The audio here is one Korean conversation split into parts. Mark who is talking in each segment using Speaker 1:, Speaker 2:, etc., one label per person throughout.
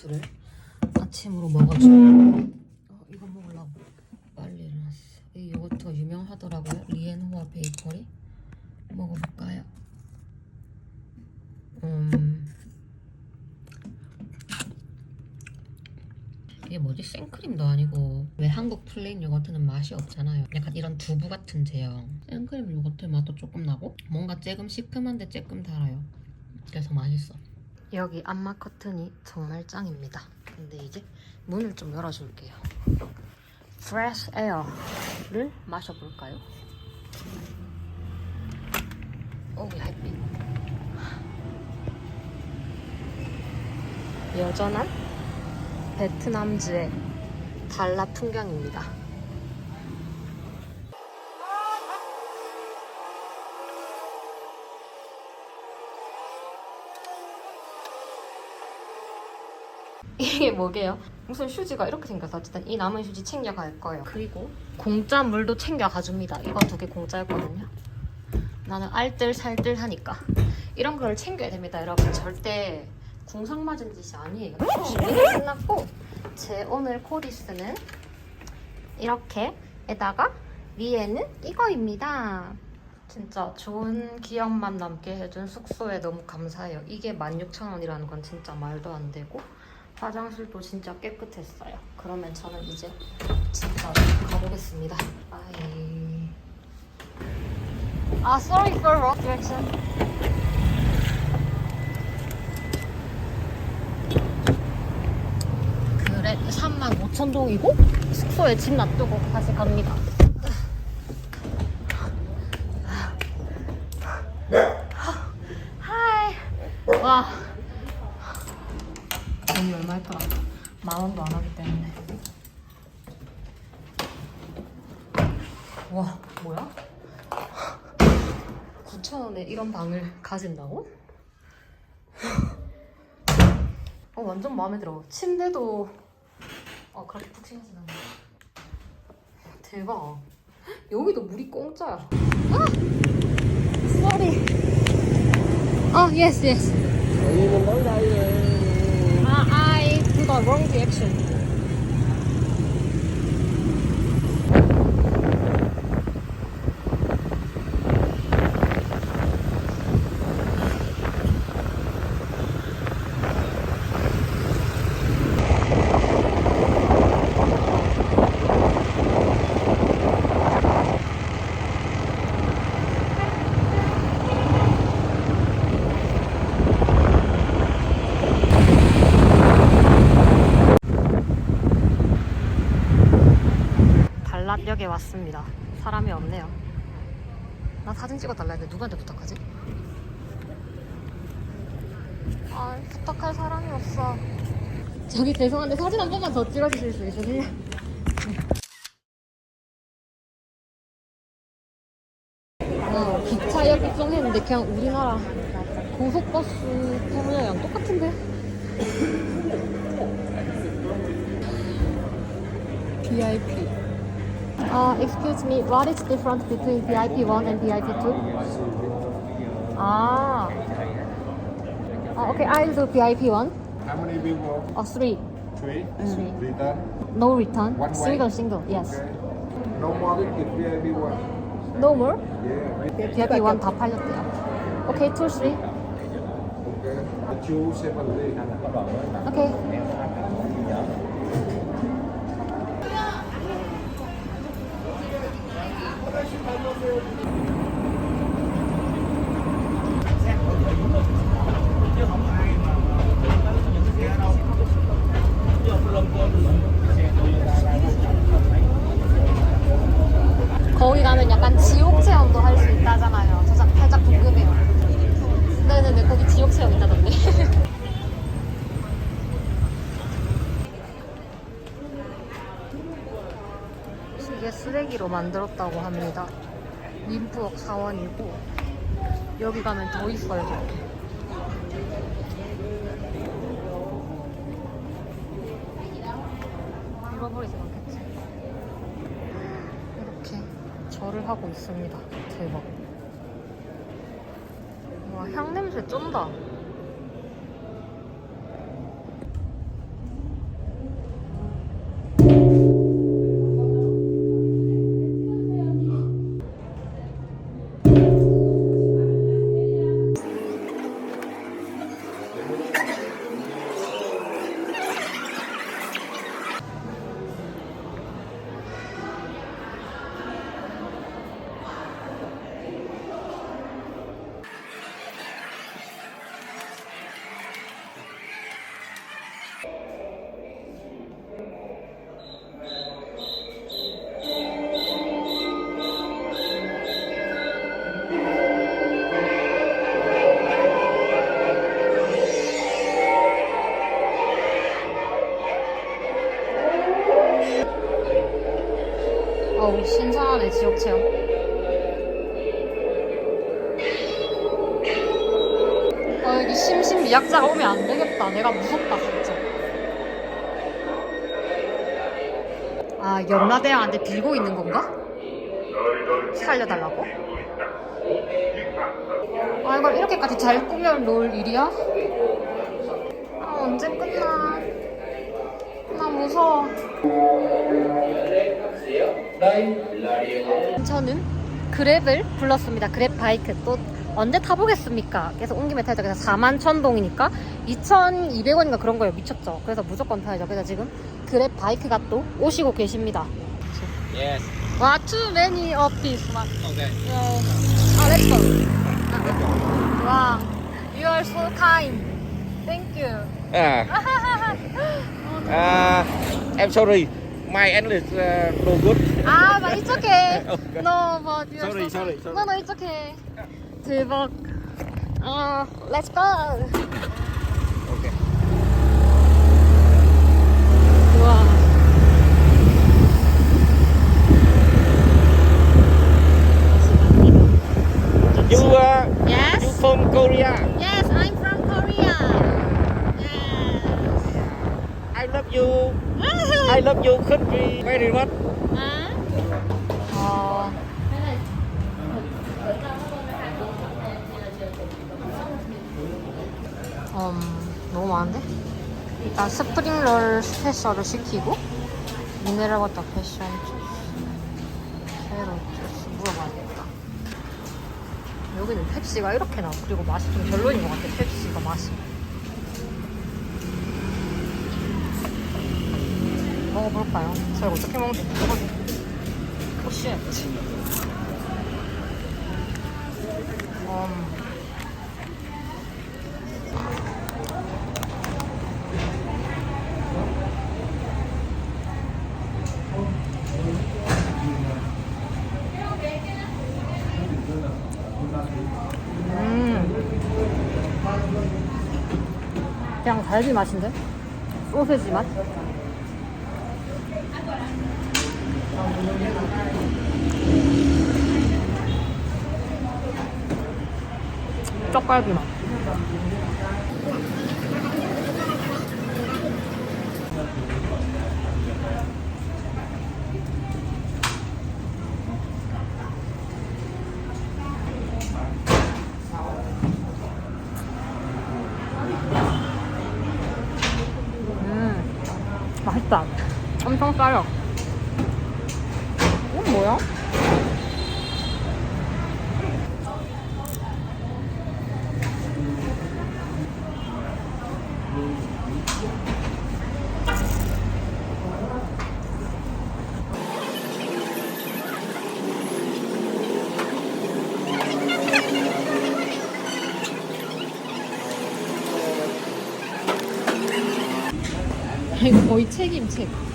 Speaker 1: 요거트를 아침으로 먹어주고 어, 이거 먹으려고. 빨리 일어났어. 이 요거트가 유명하더라고요. 리엔호아 베이커리? 먹어볼까요? 음. 이게 뭐지? 생크림도 아니고 왜 한국 플레인 요거트는 맛이 없잖아요. 약간 이런 두부 같은 제형. 생크림 요거트 맛도 조금 나고 뭔가 조금 시큼한데 조금 달아요. 그래서 맛있어 여기 안마 커튼이 정말 짱입니다 근데 이제 문을 좀 열어줄게요 프레쉬 에어를 마셔볼까요? 오 햇빛 여전한 베트남즈의 달라 풍경입니다. 이게 뭐게요? 무슨 휴지가 이렇게 생겨서 어쨌든 이 남은 휴지 챙겨갈 거예요. 그리고 공짜 물도 챙겨가줍니다. 이거 두 개 공짜였거든요. 나는 알뜰 살뜰 하니까 이런 걸 챙겨야 됩니다, 여러분. 절대 궁상 맞은 짓이 아니에요. 준비는 끝났고 제 오늘 코디스는 이렇게에다가 위에는 이거입니다. 진짜 좋은 기억만 남게 해준 숙소에 너무 감사해요. 이게 16,000원이라는 건 진짜 말도 안 되고 화장실도 진짜 깨끗했어요. 그러면 저는 이제 진짜 가보겠습니다. 아이. 아, sorry for wrong direction. 그래 3만 5천 동이고 숙소에 집 놔두고 다시 갑니다. 하이. 와. 돈이 얼마 했더라? 만 원도 안 하기 때문에. 와, 뭐야? 9천 원에 이런 방을 가진다고? 어, 완전 마음에 들어. 침대도 어, 그렇게 푹신하진 않네. 대박. 여기도 물이 공짜야. 아! Sorry. 어,
Speaker 2: tới đây
Speaker 1: 아, I do the wrong direction. 달랏역에 왔습니다. 사람이 없네요. 나 사진 찍어달라 했는데 누구한테 부탁하지? 아, 부탁할 사람이 없어. 저기 죄송한데 사진 한 번만 더 찍어주실 수 있으세요? 어, 기차 역 입성했는데 그냥 우리나라 고속버스 터미널이랑 똑같은데? VIP. Uh, excuse me, what is the difference between VIP 1 and VIP 2? Ah. Uh, okay, I'll do VIP 1.
Speaker 2: How many people?
Speaker 1: Oh, 3.
Speaker 2: Three.
Speaker 1: Three.
Speaker 2: Return.
Speaker 1: No return.
Speaker 2: One way?
Speaker 1: single, single, yes.
Speaker 2: Okay. No more ticket VIP one.
Speaker 1: No more?
Speaker 2: Yeah.
Speaker 1: VIP 1 다 팔렸대요. Okay, 2, 3.
Speaker 2: Okay. The two separately.
Speaker 1: Okay. 쓰레기로 만들었다고 합니다. 민프옥 사원이고 여기 가면 더 있어요. 저렇게. 잃어버리지 않겠지. 이렇게 절을 하고 있습니다. 대박. 와, 향 냄새 쩐다. 오랜만에 지옥 체험. 아 여기 심신미약자가 오면 안 되겠다. 내가 무섭다 진짜. 아 연마대왕한테 빌고 있는 건가? 살려달라고? 아 이걸 이렇게까지 잘 꾸며 놓을 일이야? 아 언제 끝나? 나 무서워. 저는 그랩을 불렀습니다. 그랩 바이크 또 언제 타보겠습니까? 그래서 온 김에 타자 그래서 4만 천동이니까 2,200원인가 그런 거예요. 미쳤죠. 그래서 무조건 타야죠. 그래서 지금 그랩 바이크가 또 오시고 계십니다.
Speaker 3: Yes.
Speaker 1: 와, too many of this. 막.
Speaker 3: Okay.
Speaker 1: 네. 아, let's go. 아, 와, you are so kind. Thank you.
Speaker 3: À, à, em sorry. My English uh, no good.
Speaker 1: 아, but it's okay. No, but you are
Speaker 3: Sorry,
Speaker 1: so
Speaker 3: sorry,
Speaker 1: kind.
Speaker 3: sorry.
Speaker 1: No, no, it's okay. 대박. 아, let's go.
Speaker 3: Okay.
Speaker 1: 우와.
Speaker 3: You uh, you
Speaker 1: Yes.
Speaker 3: from Korea.
Speaker 1: Yes, I'm from Korea. Yes.
Speaker 3: I love you. I love you country very much.
Speaker 1: 어. 음, 너무 많은데? 일단 스프링롤 스페셜을 시키고 미네랄 워터 패션 주스. 캐럿 주스 물어봐야겠다. 여기는 펩시가 이렇게 나와 그리고 맛이 좀 별로인 것 같아. 펩시가 맛이. 먹어볼까요? 저희 어떻게 먹는지 모르거든요 오쉣. 음. 갈비 맛인데? 소세지 맛? 떡갈비 맛. 음, 맛있다. 엄청 싸요. 이건 뭐야? 이거 거의 책임 책.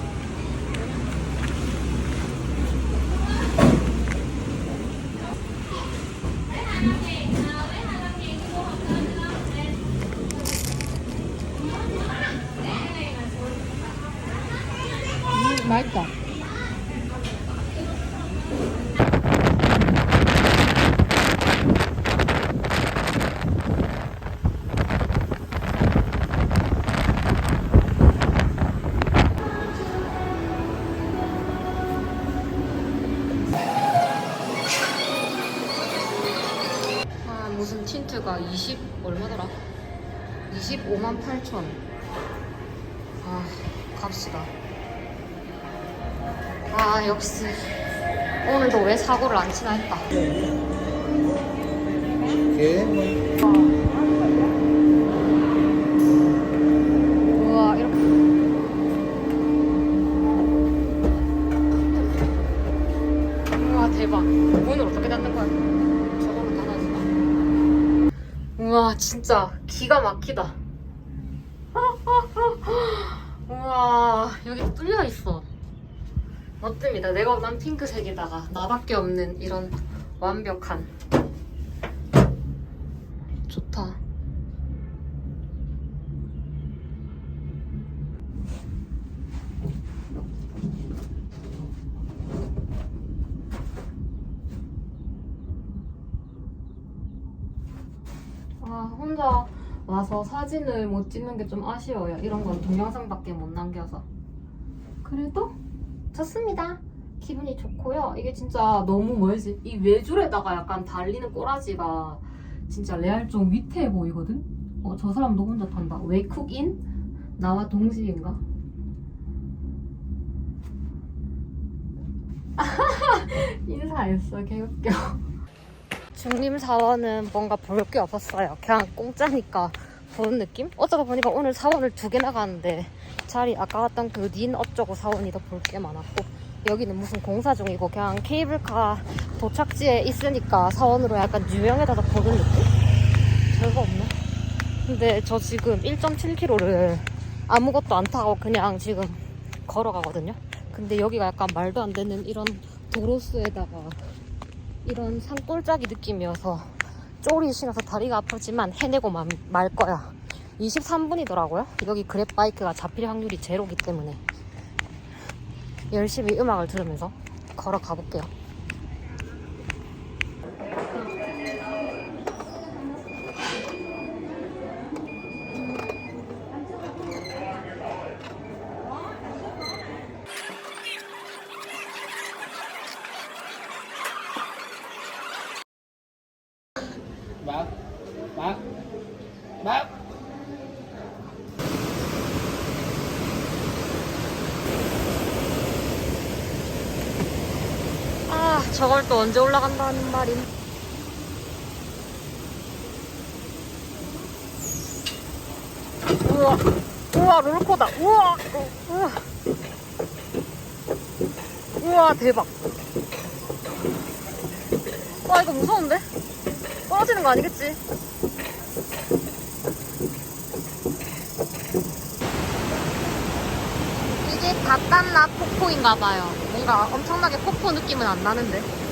Speaker 1: 무슨 틴트가 20 얼마더라? 25만 8천. 아, 갑시다. 아, 역시 오늘도 왜 사고를 안 치나 했다.
Speaker 2: Okay.
Speaker 1: 진짜 기가 막히다. 우와, 여기 뚫려 있어. 멋집니다. 내가 원한 핑크색에다가 나밖에 없는 이런 완벽한. 좋다. 아 혼자 와서 사진을 못 찍는 게 좀 아쉬워요. 이런 건 동영상밖에 못 남겨서. 그래도 좋습니다. 기분이 좋고요. 이게 진짜 너무 멀지. 이 외줄에다가 약간 달리는 꼬라지가 진짜 레알종 위태해 보이거든. 어, 저 사람도 혼자 탄다. 웨이쿡인? 나와 동시인가? 인사했어. 개웃겨. 중림사원은 뭔가 볼 게 없었어요. 그냥 공짜니까 보는 느낌? 어쩌다 보니까 오늘 사원을 두 개 나가는데 자리 아까웠던 그닌 어쩌고 사원이 더 볼 게 많았고 여기는 무슨 공사 중이고 그냥 케이블카 도착지에 있으니까 사원으로 약간 유명해져서 보는 느낌? 별거 없네. 근데 저 지금 1.7km를 아무것도 안 타고 그냥 지금 걸어가거든요. 근데 여기가 약간 말도 안 되는 이런 도로수에다가 이런 산골짜기 느낌이어서 쪼리 신어서 다리가 아프지만 해내고 말, 말 거야. 23분이더라고요. 여기 그랩 바이크가 잡힐 확률이 제로기 때문에 열심히 음악을 들으면서 걸어가 볼게요.
Speaker 3: Bác Bác Bác
Speaker 1: 아, 저걸 또 언제 올라간다는 말임. 우와, 우와, 롤코다. 우와, 우와. 우와, 대박. 와, 이거 무서운데? 떨어지는 거 아니겠지? 이게 바깥나 폭포인가 봐요. 뭔가 엄청나게 폭포 느낌은 안 나는데.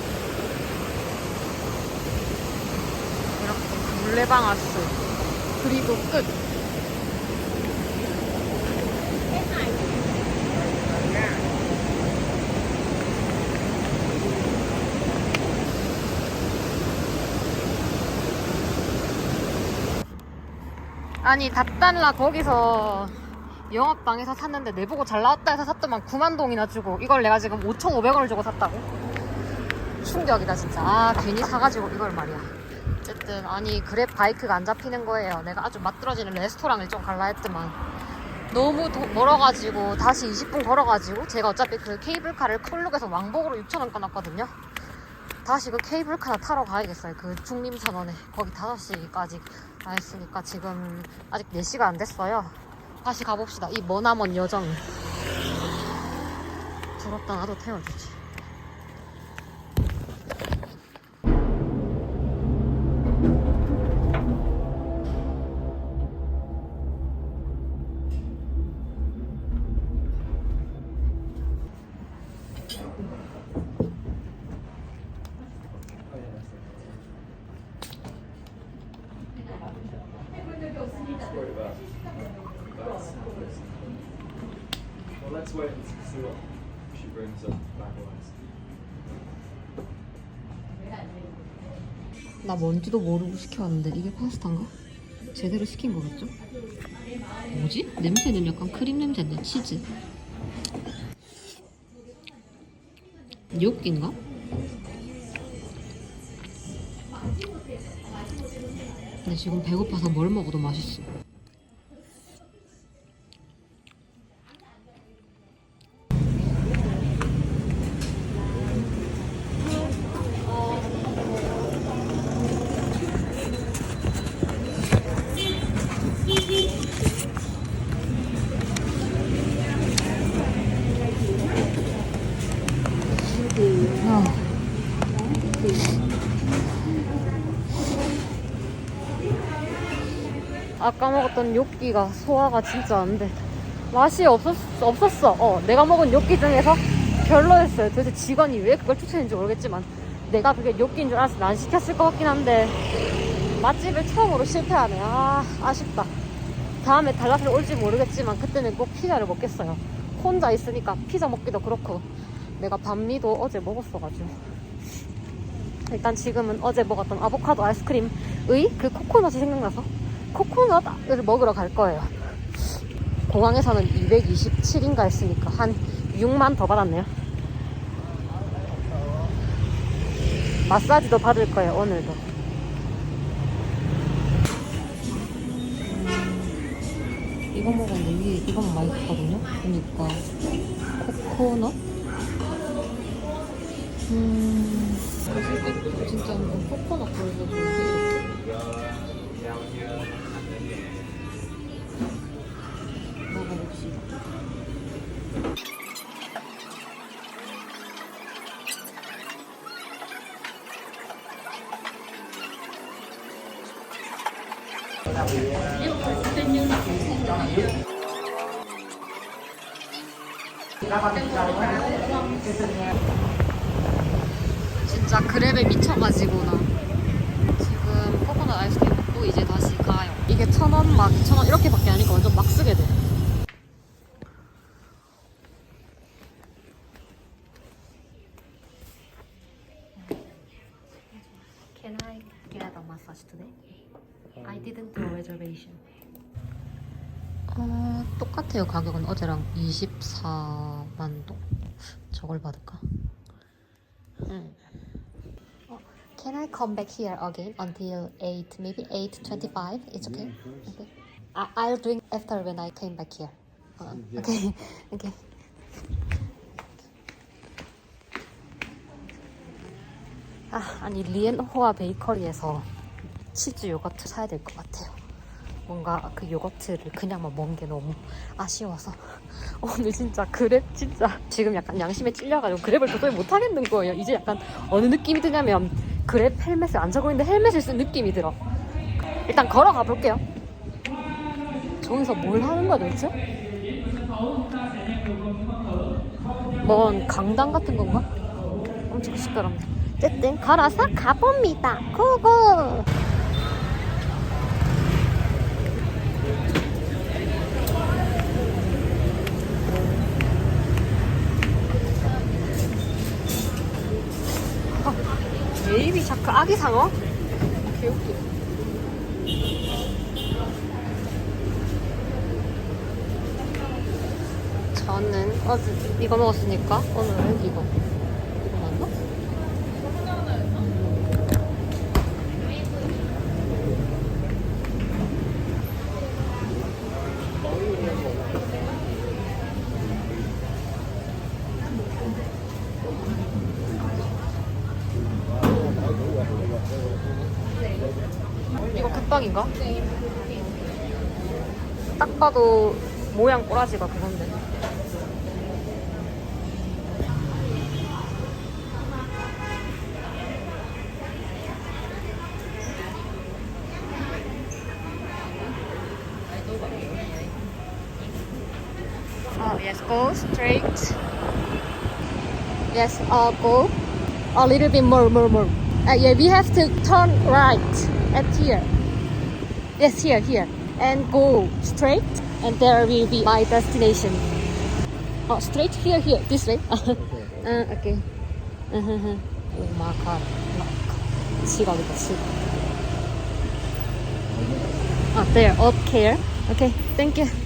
Speaker 1: 이렇게 물레방 아스 그리고 끝. 아니 닷달라 거기서 영업방에서 샀는데 내보고 잘 나왔다 해서 샀더만 9만 동이나 주고 이걸 내가 지금 5,500원을 주고 샀다고? 충격이다 진짜 아 괜히 사가지고 이걸 말이야 어쨌든 아니 그랩 바이크가 안 잡히는 거예요 내가 아주 맛들어지는 레스토랑을 좀 갈라 했더만 너무 도- 멀어가지고 다시 20분 걸어가지고 제가 어차피 그 케이블카를 컬룩에서 왕복으로 6,000원 꺼놨거든요 다시 그 케이블카 타러 가야겠어요 그 중림선원에 거기 5시까지 가 있으니까 지금 아직 4시가 안 됐어요 다시 가봅시다. 이 머나먼 여정. 부럽다 나도 태워주지. 뭔지도 모르고 시켜왔는데 이게 파스타인가? 제대로 시킨 거겠죠? 뭐지? 냄새는 약간 크림 냄새인데 치즈. 뇨끼인가? 근데 지금 배고파서 뭘 먹어도 맛있어. 아까 먹었던 요끼가 소화가 진짜 안 돼. 맛이 없었, 없었어. 어, 내가 먹은 요끼 중에서 별로였어요. 도대체 직원이 왜 그걸 추천했는지 모르겠지만 내가 그게 요끼인 줄 알았으면 안 시켰을 것 같긴 한데 맛집을 처음으로 실패하네. 아, 아쉽다. 다음에 달라스를 올지 모르겠지만 그때는 꼭 피자를 먹겠어요. 혼자 있으니까 피자 먹기도 그렇고 내가 반미도 어제 먹었어가지고 일단 지금은 어제 먹었던 아보카도 아이스크림의 그 코코넛이 생각나서 코코넛을 먹으러 갈 거예요. 공항에서는 227인가 했으니까 한 6만 더 받았네요. 마사지도 받을 거예요, 오늘도. 이거 먹었는데 위에 이건 맛있거든요. 그러니까 코코넛? 음. 진짜 코코넛 좋은데 먹 진짜 그랩에 미쳐가지고 나 지금 코코넛 아이스크림 먹고 이제 다시 가요. 이게 천 원, 막 이천 원 이렇게밖에 아니까 완전 막 쓰게 돼. Reservation. 어, 똑같아요. 가격은 어제랑 24만 동. 저걸 받을까? 음. 어, Can I come back here again until 8, maybe 8.25? It's okay? Okay. I, I'll drink after when I came back here. Uh, okay. okay. 아, 아니 리엔호아 베이커리에서 치즈 요거트 사야 될 것 같아요. 뭔가 그 요거트를 그냥만 먹는 게 너무 아쉬워서 오늘 진짜 그랩 진짜 지금 약간 양심에 찔려가지고 그랩을 도저히 못 하겠는 거예요. 이제 약간 어느 느낌이 드냐면 그랩 헬멧을 안 차고 있는데 헬멧을 쓴 느낌이 들어. 일단 걸어가 볼게요. 저기서 뭘 하는 거야 도대체? 뭔 강당 같은 건가? 엄청 시끄럽네. 어쨌든 걸어서 가봅니다. 고고! 베이비 샤크 아기 상어? 개웃기. 저는 어제 이거 먹었으니까 오늘은. 이거 이거 국빵인가? 딱 봐도 모양 꼬라지가 그건데. Oh yes, go straight. Yes, uh, go a little bit more, more, more. Uh, yeah, we have to turn right at here. Yes, here, here. And go straight, and there will be my destination. Oh, straight here, here, this way. uh, okay. Uh-huh. Oh my god. 지각이다, 지각. Ah, there, up here. Okay, thank you.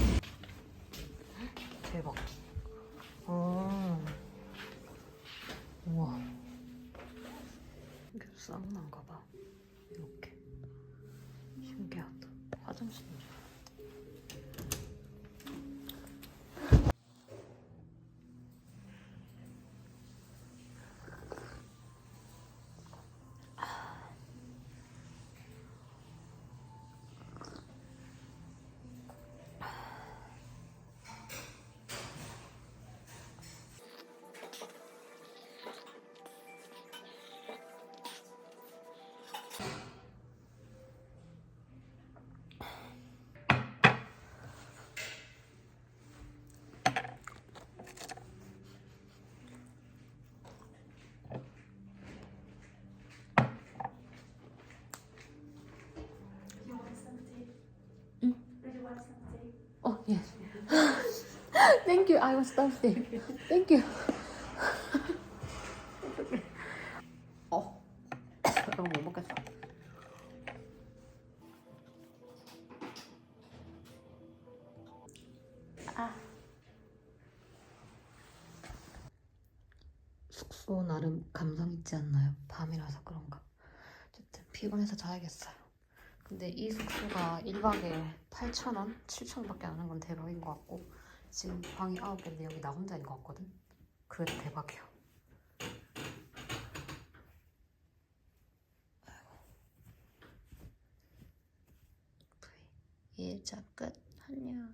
Speaker 1: Thank you. I was thirsty. Thank you. 어. 이거 못 먹겠어. 아. 숙소 나름 감성 있지 않나요? 밤이라서 그런가. 어쨌든 피곤해서 자야겠어요. 근데 이 숙소가 1박에 8,000원? 7,000원밖에 안 하는 건 대박인 것 같고 지금 방이 9개인데 여기 나 혼자인 것 같거든? 그래도 대박이야. 아이고. V 2일차 끝. 안녕.